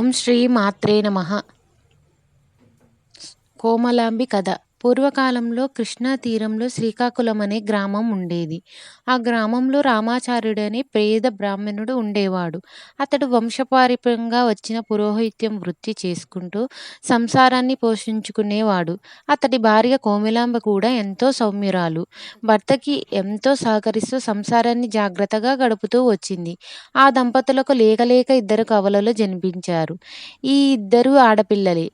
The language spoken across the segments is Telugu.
ఓం శ్రీ మాత్రే నమ. కోమలాంబి కథ పూర్వకాలంలో కృష్ణా తీరంలో శ్రీకాకుళం అనే గ్రామం ఉండేది. ఆ గ్రామంలో రామాచార్యుడనే పేద బ్రాహ్మణుడు ఉండేవాడు. అతడు వంశపారిపంగా వచ్చిన పురోహిత్యం వృత్తి చేసుకుంటూ సంసారాన్ని పోషించుకునేవాడు. అతడి భార్య కోమిలాంబ కూడా ఎంతో సౌమ్యురాలు. భర్తకి ఎంతో సహకరిస్తూ సంసారాన్ని జాగ్రత్తగా గడుపుతూ వచ్చింది. ఆ దంపతులకు లేకలేక ఇద్దరు కవలలు జన్మించారు. ఈ ఇద్దరు ఆడపిల్లలే.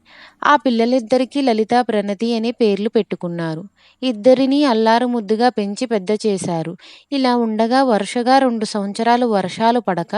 ఆ పిల్లలిద్దరికీ లలిత ప్రణతి అనే పేర్లు పెట్టుకున్నారు. ఇద్దరిని అల్లారు ముద్దుగా పెంచి పెద్ద చేశారు. ఇలా ఉండగా వరుసగా రెండు సంవత్సరాలు వర్షాలు పడక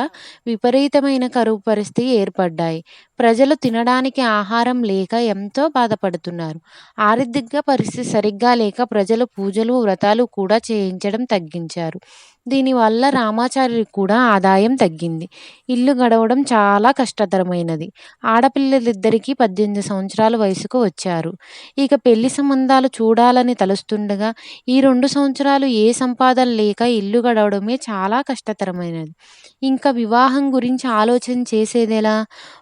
విపరీతమైన కరువు పరిస్థితి ఏర్పడ్డాయి. ప్రజలు తినడానికి ఆహారం లేక ఎంతో బాధపడుతున్నారు. ఆర్థిక పరిస్థితి సరిగ్గా లేక ప్రజలు పూజలు వ్రతాలు కూడా చేయించడం తగ్గించారు. దీనివల్ల రామాచార్యుడికి కూడా ఆదాయం తగ్గింది. ఇల్లు గడవడం చాలా కష్టతరమైనది. ఆడపిల్లలిద్దరికీ పద్దెనిమిది సంవత్సరాల వయసుకు వచ్చారు. ఇక పెళ్ళి సంబంధాలు చూడాలని తలుస్తుండగా ఈ రెండు సంవత్సరాలు ఏ సంపాదన లేక ఇల్లు గడవడమే చాలా కష్టతరమైనది. ఇంకా వివాహం గురించి ఆలోచన చేసేదెలా?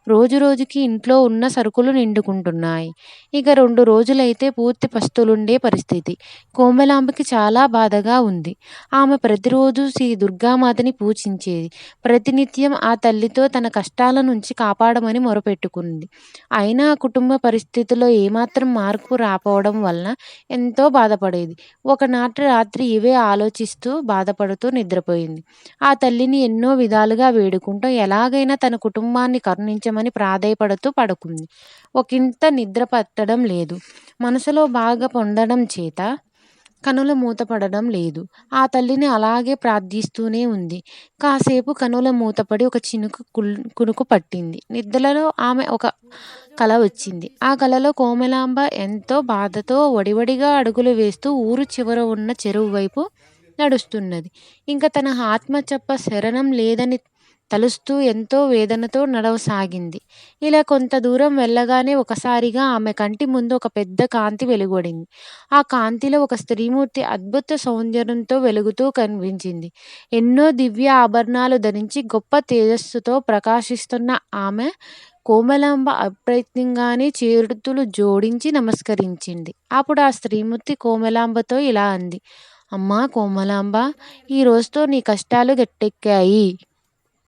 రోజు రోజుకి ఇంట్లో ఉన్న సరుకులు నిండుకుంటున్నాయి. ఇక రెండు రోజులైతే పూర్తి పస్తులుండే పరిస్థితి. కోమలాంబకి చాలా బాధగా ఉంది. ఆమె ప్రతిరోజు శ్రీ దుర్గామాతని పూజించేది. ప్రతినిత్యం ఆ తల్లితో తన కష్టాల నుంచి కాపాడమని మొరపెట్టుకుంది. అయినా కుటుంబ పరిస్థితుల్లో ఏమాత్రం మార్పు రాపోవడం వలన ఎంతో బాధపడేది. ఒకనాటి రాత్రి ఇవే ఆలోచిస్తూ బాధపడుతూ నిద్రపోయింది. ఆ తల్లిని ఎన్నో విధాలుగా వేడుకుంటూ ఎలాగైనా తన కుటుంబాన్ని కరుణించమని ప్రాధేయపడుతూ పడుకుంది. ఒకంత నిద్ర పట్టడం లేదు. మనసులో బాగా పొందడం చేత కనుల మూతపడడం లేదు. ఆ తల్లిని అలాగే ప్రార్థిస్తూనే ఉంది. కాసేపు కనుల మూతపడి ఒక చినుకు కునుకు పట్టింది. నిద్రలో ఆమె ఒక కల వచ్చింది. ఆ కలలో కోమలాంబ ఎంతో బాధతో వడివడిగా అడుగులు వేస్తూ ఊరు చివర ఉన్న చెరువు వైపు నడుస్తున్నది. ఇంకా తన ఆత్మ చెప్ప శరణం లేదని తలుస్తూ ఎంతో వేదనతో నడవసాగింది. ఇలా కొంత దూరం వెళ్ళగానే ఒకసారిగా ఆమె కంటి ముందు ఒక పెద్ద కాంతి వెలువడింది ఆ కాంతిలో ఒక స్త్రీమూర్తి అద్భుత సౌందర్యంతో వెలుగుతూ కనిపించింది. ఎన్నో దివ్య ఆభరణాలు ధరించి గొప్ప తేజస్సుతో ప్రకాశిస్తున్న ఆమె కోమలాంబ అప్రయత్నంగానే చేతులు జోడించి నమస్కరించింది. అప్పుడు ఆ స్త్రీమూర్తి కోమలాంబతో ఇలా అంది అమ్మా కోమలాంబ ఈ రోజుతో నీ కష్టాలు గట్టెక్కాయి.